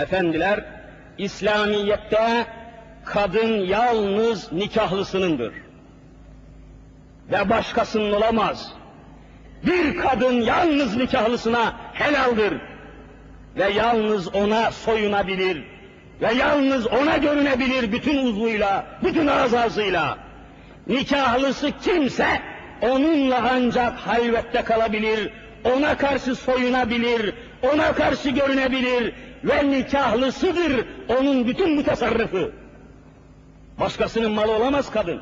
Efendiler, İslamiyet'te kadın yalnız nikahlısınındır. Ve başkasının olamaz. Bir kadın yalnız nikahlısına helaldir. Ve yalnız ona soyunabilir. Ve yalnız ona görünebilir bütün uzvuyla, bütün azasıyla. Nikahlısı kimse onunla ancak halvette kalabilir, ona karşı soyunabilir, ona karşı görünebilir ve nikahlısıdır onun bütün bu tasarrufu. Başkasının malı olamaz kadın.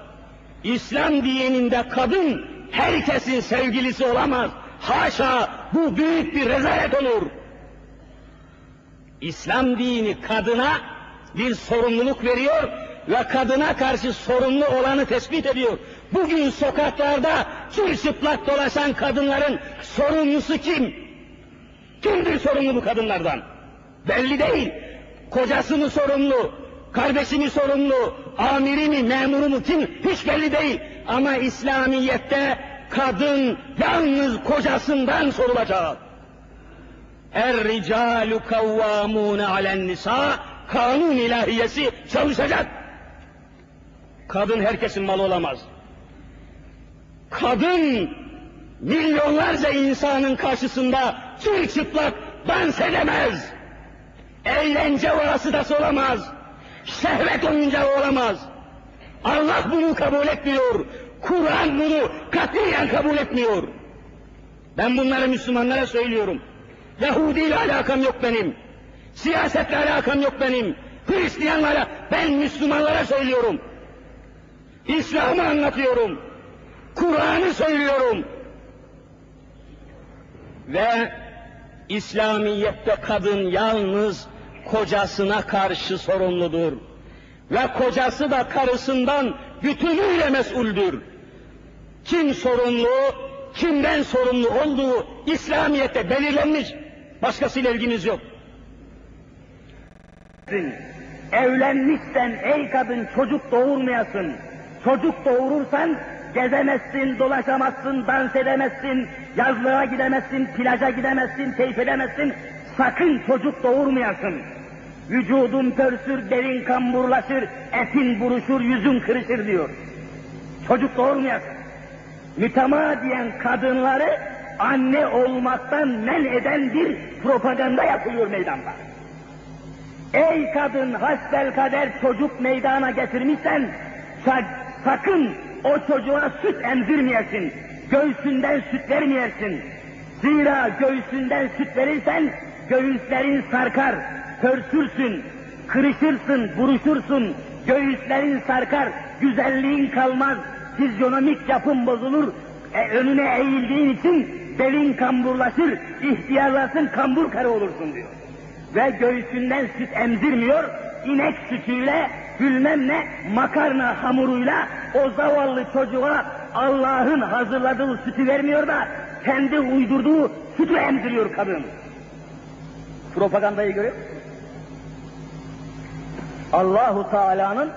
İslam dininde kadın herkesin sevgilisi olamaz. Haşa bu büyük bir rezalet olur. İslam dini kadına bir sorumluluk veriyor ve kadına karşı sorumlu olanı tespit ediyor. Bugün sokaklarda çırçıplak dolaşan kadınların sorumlusu kim? Kimdir sorumlu bu kadınlardan? Belli değil. Kocası mı sorumlu? Kardeşi mi sorumlu? Amiri mi, memuru mu kim? Hiç belli değil. Ama İslamiyet'te kadın yalnız kocasından sorulacak. Er ricalu kavvamun alen nisa kanun ilahiyesi çalışacak. Kadın herkesin malı olamaz. Kadın milyonlarca insanın karşısında çırçıplak dans edemez. Eğlence vasıtası olamaz. Şehvet oyuncağı olamaz. Allah bunu kabul etmiyor. Kur'an bunu katiyen kabul etmiyor. Ben bunları Müslümanlara söylüyorum. Yahudi ile alakam yok benim. Siyasetle alakam yok benim. Hristiyanlara, ben Müslümanlara söylüyorum. İslam'ı anlatıyorum. Kur'an'ı söylüyorum. Ve İslamiyet'te kadın yalnız kocasına karşı sorumludur. Ve kocası da karısından bütünüyle mesuldür. Kim sorumlu, kimden sorumlu olduğu İslamiyet'te belirlenmiş. Başkasıyla ilginiz yok. Evlenmişsen ey kadın çocuk doğurmayasın. Çocuk doğurursan gezemezsin, dolaşamazsın, dans edemezsin, yazlığa gidemezsin, plaja gidemezsin, keyif edemezsin. Sakın çocuk doğurmayasın. Vücudun pörsür, derin kamburlaşır, etin buruşur, yüzün kırışır diyor. Çocuk doğurmayasın. Mütemadiyen kadınları anne olmaktan men eden bir propaganda yapılıyor meydanda. Ey kadın hasbel kader çocuk meydana getirmişsen sa- sakın o çocuğa süt emzirmeyesin. Göğsünden süt vermeyesin. Zira göğsünden süt verirsen göğüslerin sarkar, pörsürsün, kırışırsın, buruşursun, göğüslerin sarkar, güzelliğin kalmaz, fizyonomik yapın bozulur, e, önüne eğildiğin için belin kamburlaşır, ihtiyarlarsın, kambur karı olursun diyor ve göğsünden süt emzirmiyor, inek sütüyle, bilmem ne makarna hamuruyla o zavallı çocuğa Allah'ın hazırladığı sütü vermiyor da kendi uydurduğu sütü emziriyor kadın. Propagandayı görüyor musun? Allahu Teala'nın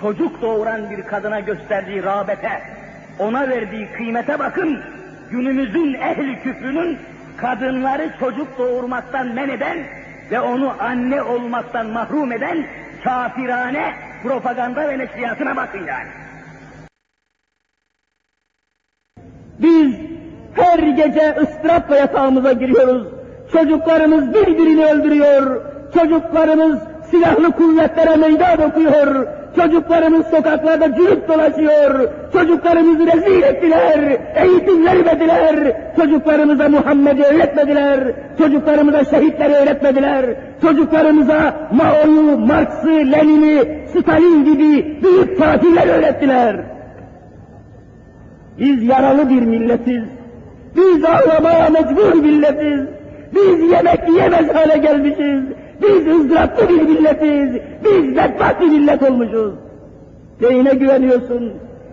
çocuk doğuran bir kadına gösterdiği rağbete, ona verdiği kıymete bakın. Günümüzün ehli küfrünün kadınları çocuk doğurmaktan men eden ve onu anne olmaktan mahrum eden kafirane propaganda ve neşriyatına bakın yani. Biz her gece ıstırapla yatağımıza giriyoruz. Çocuklarımız birbirini öldürüyor. Çocuklarımız silahlı kuvvetlere meydan okuyor. Çocuklarımız sokaklarda cürüp dolaşıyor. Çocuklarımızı rezil ettiler. Eğitim vermediler. Çocuklarımıza Muhammed'i öğretmediler. Çocuklarımıza şehitleri öğretmediler. Çocuklarımıza Mao'yu, Marx'ı, Lenin'i, Stalin gibi büyük katiller öğrettiler. Biz yaralı bir milletiz. Biz ağlamaya mecbur milletiz. Biz yemek yiyemez hale gelmişiz. Biz ızdıraplı bir milletiz. Biz bedbaht bir millet olmuşuz. Neyine güveniyorsun?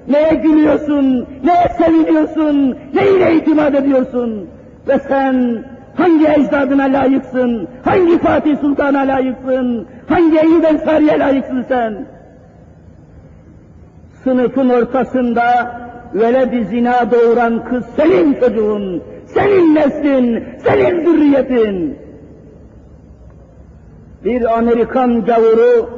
Neye gülüyorsun? Neye seviniyorsun? Neyine itimat ediyorsun? Ve sen hangi ecdadına layıksın? Hangi Fatih Sultan'a layıksın? Hangi Eyyub Ensari'ye layıksın sen? Sınıfın ortasında veled zina doğuran kız senin çocuğun, senin neslin, senin zürriyetin. Bir Amerikan gavuru,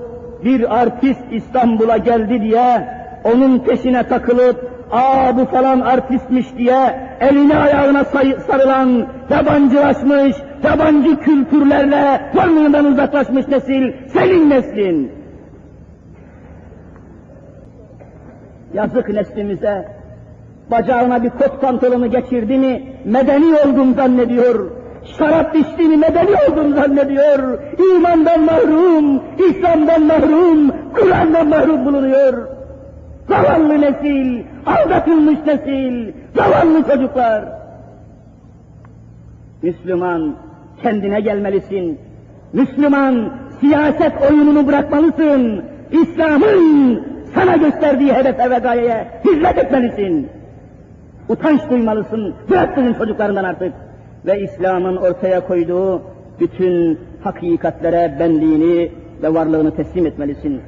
bir artist İstanbul'a geldi diye onun peşine takılıp aa bu falan artistmiş diye eline ayağına sarılan yabancılaşmış, yabancı kültürlerle varlığından uzaklaşmış nesil senin neslin. Yazık neslimize. Bacağına bir kot pantolonu geçirdi mi medeni oldum zannediyor. Şarap içti mi medeni oldum zannediyor. İmandan mahrum, İslam'dan mahrum, Kur'an'dan mahrum bulunuyor. Zavallı nesil, aldatılmış nesil, zavallı çocuklar. Müslüman, kendine gelmelisin. Müslüman, siyaset oyununu bırakmalısın. İslam'ın sana gösterdiği hedefe ve gayeye hizmet etmelisin. Utanç duymalısın, bırak bizim çocuklarından artık. Ve İslam'ın ortaya koyduğu bütün hakikatlere benliğini ve varlığını teslim etmelisin.